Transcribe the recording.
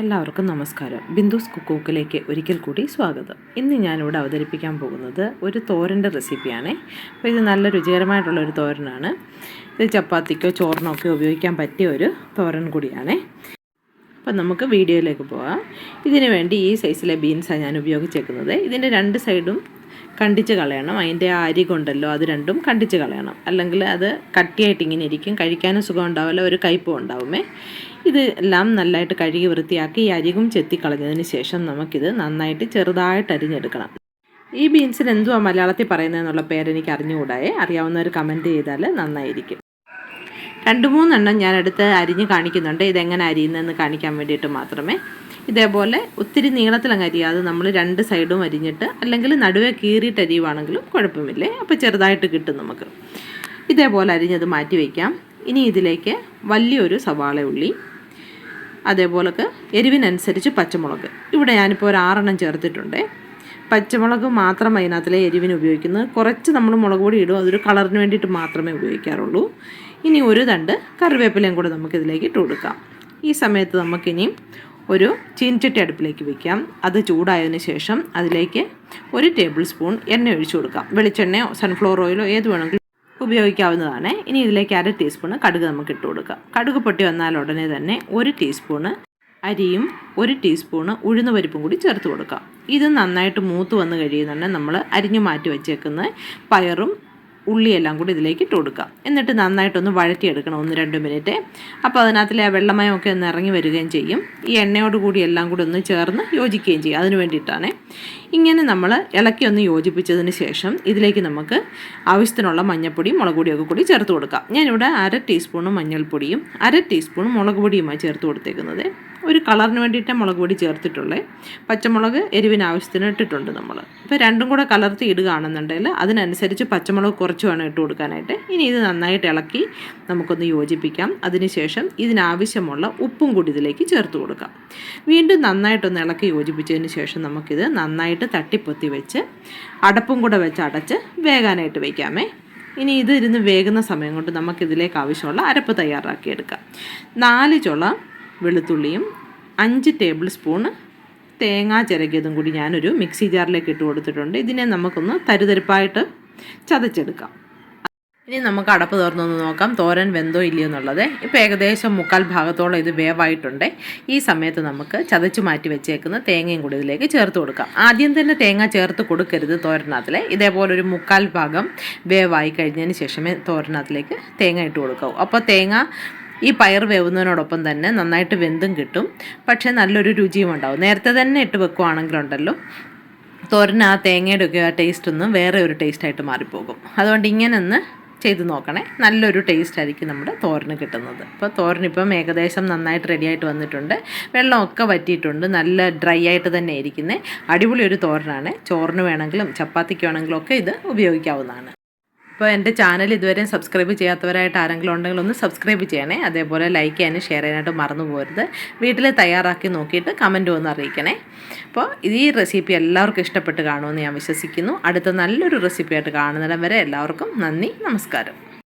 എല്ലാവർക്കും നമസ്കാരം. ബിന്ദുസ് കുക്കൂക്കിലേക്ക് ഒരിക്കൽ കൂടി സ്വാഗതം. ഇന്ന് ഞാനിവിടെ അവതരിപ്പിക്കാൻ പോകുന്നത് ഒരു തോരന്റെ റെസിപ്പിയാണ്. അപ്പോൾ ഇത് നല്ല രുചികരമായിട്ടുള്ള ഒരു തോരനാണ്. ഇത് ചപ്പാത്തിക്കോ ചോറിനോ ഒക്കെ ഉപയോഗിക്കാൻ പറ്റിയ ഒരു തോരൻ കൂടിയാണ്. അപ്പം നമുക്ക് വീഡിയോയിലേക്ക് പോകാം ഇതിനു വേണ്ടി ഈ സൈസിലെ ബീൻസാണ് ഞാൻ ഉപയോഗിച്ചേക്കുന്നത്. ഇതിന്റെ രണ്ട് സൈഡും കണ്ടിച്ച് കളയണം. അതിന്റെ അരി കൊണ്ടല്ലോ അത് രണ്ടും കണ്ടിച്ച് കളയണം. അല്ലെങ്കിൽ അത് കട്ടിയായിട്ട് ഇങ്ങനെ ഇരിക്കും. കഴിക്കാനും സുഖം ഉണ്ടാവില്ല. ഒരു കയ്പും ഉണ്ടാവുമേ. ഇത് എല്ലാം നല്ലതായിട്ട് കഴുകി വൃത്തിയാക്കി ഈ അരികും ചെത്തിക്കളഞ്ഞതിന് ശേഷം നമുക്കിത് നന്നായിട്ട് ചെറുതായിട്ട് അരിഞ്ഞെടുക്കണം. ഈ ബീൻസിന് എന്തുവാ മലയാളത്തിൽ പറയുന്നതെന്നുള്ള പേരെനിക്ക് അറിഞ്ഞുകൂടായേ. അറിയാവുന്നവർ കമന്റ് ചെയ്താൽ നന്നായിരിക്കും. രണ്ട് മൂന്നെണ്ണം ഞാൻ എടുത്ത് അരിഞ്ഞ് കാണിക്കുന്നുണ്ട്. ഇതെങ്ങനെ അരിയുന്നതെന്ന് കാണിക്കാൻ വേണ്ടിയിട്ട് മാത്രമേ. ഇതേപോലെ ഒത്തിരി നീളത്തിലങ്ങ് അരിയാതെ നമ്മൾ രണ്ട് സൈഡും അരിഞ്ഞിട്ട് അല്ലെങ്കിൽ നടുവേ കീറിയിട്ട് അരിയുവാണെങ്കിലും കുഴപ്പമില്ലേ? അപ്പോൾ ചെറുതായിട്ട് കിട്ടും നമുക്ക്. ഇതേപോലെ അരിഞ്ഞത് മാറ്റി വയ്ക്കാം ഇനി ഇതിലേക്ക് വലിയൊരു സവാള ഉള്ളി അതേപോലൊക്കെ എരിവിനനുസരിച്ച് പച്ചമുളക്. ഇവിടെ ഞാനിപ്പോൾ ഒരു ആറെണ്ണം ചേർത്തിട്ടുണ്ട്. പച്ചമുളക് മാത്രം അതിനകത്തിലെ എരിവിന് ഉപയോഗിക്കുന്നത്. കുറച്ച് നമ്മൾ മുളക് പൊടി ഇടും. അതൊരു കളറിന് വേണ്ടിയിട്ട് മാത്രമേ ഉപയോഗിക്കാറുള്ളൂ. ഇനി ഒരു തണ്ട് കറിവേപ്പിലയും കൂടെ നമുക്കിതിലേക്ക് ഇട്ട് കൊടുക്കാം. ഈ സമയത്ത് നമുക്കിനിയും ഒരു ചീൻചട്ടി അടുപ്പിലേക്ക് വയ്ക്കാം അത് ചൂടായതിനു ശേഷം അതിലേക്ക് ഒരു ടേബിൾ സ്പൂൺ എണ്ണ ഒഴിച്ചു കൊടുക്കാം. വെളിച്ചെണ്ണയോ സൺഫ്ലവർ ഓയിലോ ഏത് വേണമെങ്കിലും ഉപയോഗിക്കാവുന്നതാണ്. ഇനി ഇതിലേക്ക് അര ടീസ്പൂൺ കടുക് നമുക്ക് ഇട്ട് കൊടുക്കാം. കടുക് പൊട്ടി വന്നാൽ ഉടനെ തന്നെ ഒരു ടീസ്പൂണ് അരിയും ഒരു ടീസ്പൂണ് ഉഴുന്ന് പരിപ്പും കൂടി ചേർത്ത് കൊടുക്കാം. ഇത് നന്നായിട്ട് മൂത്ത് വന്ന് കഴിയുന്നുണ്ടെങ്കിൽ നമ്മൾ അരിഞ്ഞു മാറ്റി വെച്ചേക്കുന്ന പയറും ഉള്ളിയെല്ലാം കൂടി ഇതിലേക്ക് ഇട്ട് കൊടുക്കാം. എന്നിട്ട് നന്നായിട്ടൊന്ന് വഴറ്റിയെടുക്കണം ഒന്ന് രണ്ട് മിനിറ്റ്. അപ്പോൾ അതിനകത്തിലെ ആ വെള്ളമയമൊക്കെ ഒന്ന് ഇറങ്ങി വരികയും ചെയ്യും. ഈ എണ്ണയോട് കൂടി എല്ലാം കൂടി ഒന്ന് ചേർന്ന് യോജിക്കുകയും ചെയ്യും. അതിന് വേണ്ടിയിട്ടാണ്. ഇങ്ങനെ നമ്മൾ ഇളക്കി ഒന്ന് യോജിപ്പിച്ചതിന് ശേഷം ഇതിലേക്ക് നമുക്ക് ആവശ്യത്തിനുള്ള മഞ്ഞൾപ്പൊടിയും മുളക് പൊടിയൊക്കെ കൂടി ചേർത്ത് കൊടുക്കാം. ഞാനിവിടെ അര ടീസ്പൂൺ മഞ്ഞൾപ്പൊടിയും അര ടീസ്പൂൺ മുളക് പൊടിയുമായി ചേർത്ത് കൊടുത്തേക്കുന്നത്. ഒരു കളറിന് വേണ്ടിയിട്ട് മുളക് പൊടി ചേർത്തിട്ടുള്ളത് പച്ചമുളക് എരിവിന് ആവശ്യത്തിന് ഇട്ടിട്ടുണ്ട് നമ്മൾ ഇപ്പോൾ രണ്ടും കൂടെ കലർത്തി ഇടുകയാണെന്നുണ്ടെങ്കിൽ അതിനനുസരിച്ച് പച്ചമുളക് കുറച്ച് വേണം ഇട്ട് കൊടുക്കാനായിട്ട്. ഇനി ഇത് നന്നായിട്ട് ഇളക്കി നമുക്കൊന്ന് യോജിപ്പിക്കാം. അതിനുശേഷം ഇതിനാവശ്യമുള്ള ഉപ്പും കൂടി ഇതിലേക്ക് ചേർത്ത് കൊടുക്കാം. വീണ്ടും നന്നായിട്ടൊന്ന് ഇളക്കി യോജിപ്പിച്ചതിന് ശേഷം നമുക്കിത് നന്നായിട്ട് തട്ടിപ്പൊത്തി വെച്ച് അടപ്പും കൂടെ വെച്ച് അടച്ച് വേകാനായിട്ട് വയ്ക്കാമേ ഇനി ഇത് ഇരുന്ന് വേകുന്ന സമയം കൊണ്ട് നമുക്കിതിലേക്ക് ആവശ്യമുള്ള അരപ്പ് തയ്യാറാക്കിയെടുക്കാം. നാല് ചുള വെളുത്തുള്ളിയും അഞ്ച് ടേബിൾ സ്പൂണ് തേങ്ങ ചിരകിയതും കൂടി ഞാനൊരു മിക്സി ജാറിലേക്ക് ഇട്ട് കൊടുത്തിട്ടുണ്ട്. ഇതിനെ നമുക്കൊന്ന് തരുതരിപ്പായിട്ട് ചതച്ചെടുക്കാം. ഇനി നമുക്ക് അടപ്പ് തുറന്നൊന്ന് നോക്കാം. തോരൻ വെന്തോ ഇല്ലയോ എന്നുള്ളത്. ഇപ്പോൾ ഏകദേശം മുക്കാൽ ഭാഗത്തോളം ഇത് വേവായിട്ടുണ്ട്. ഈ സമയത്ത് നമുക്ക് ചതച്ച് മാറ്റി വെച്ചേക്കുന്ന തേങ്ങയും കൂടി ഇതിലേക്ക് ചേർത്ത് കൊടുക്കാം. ആദ്യം തന്നെ തേങ്ങ ചേർത്ത് കൊടുക്കരുത് തോരനകത്തിൽ ഇതേപോലെ ഒരു മുക്കാൽ ഭാഗം വേവായി കഴിഞ്ഞതിന് ശേഷമേ തോരനകത്തിലേക്ക് തേങ്ങ ഇട്ട് കൊടുക്കാവൂ. അപ്പോൾ തേങ്ങ ഈ പയർ വേവുന്നതിനോടൊപ്പം തന്നെ നന്നായിട്ട് വെന്തും കിട്ടും. പക്ഷേ നല്ലൊരു രുചിയും ഉണ്ടാവും. നേരത്തെ തന്നെ ഇട്ട് വെക്കുവാണെങ്കിലുണ്ടല്ലോ തോരൻ ആ തേങ്ങയുടെ ഒക്കെ ആ ടേസ്റ്റ് ഒന്നും വേറെ ഒരു ടേസ്റ്റായിട്ട് മാറിപ്പോകും. അതുകൊണ്ട് ഇങ്ങനെ ഒന്ന് ചെയ്ത് നോക്കണേ. നല്ലൊരു ടേസ്റ്റ് ആയിരിക്കും നമ്മുടെ തോരന് കിട്ടുന്നത്. അപ്പോൾ തോരനിപ്പം ഏകദേശം നന്നായിട്ട് റെഡി ആയിട്ട് വന്നിട്ടുണ്ട്. വെള്ളമൊക്കെ വറ്റിയിട്ടുണ്ട്. നല്ല ഡ്രൈ ആയിട്ട് തന്നെ ഇരിക്കുന്നത് അടിപൊളി ഒരു തോരനാണ്. ചോറിന് വേണമെങ്കിലും ചപ്പാത്തിക്ക് വേണമെങ്കിലും ഒക്കെ ഇത് ഉപയോഗിക്കാവുന്നതാണ്. അപ്പോൾ എന്റെ ചാനൽ ഇതുവരെ സബ്സ്ക്രൈബ് ചെയ്യാത്തവരായിട്ട് ആരെങ്കിലും ഉണ്ടെങ്കിൽ ഒന്ന് സബ്സ്ക്രൈബ് ചെയ്യണേ. അതേപോലെ ലൈക്ക് ചെയ്യാനും ഷെയർ ചെയ്യാനായിട്ട് മറന്നു പോകരുത്. വീട്ടിൽ തയ്യാറാക്കി നോക്കിയിട്ട് കമന്റ് ഒന്ന് അറിയിക്കണേ. അപ്പോൾ ഈ റെസിപ്പി എല്ലാവർക്കും ഇഷ്ടപ്പെട്ട് കാണുമെന്ന് ഞാൻ വിശ്വസിക്കുന്നു. അടുത്ത നല്ലൊരു റെസിപ്പിയായിട്ട് കാണുന്നിടം വരെ എല്ലാവർക്കും നന്ദി നമസ്കാരം.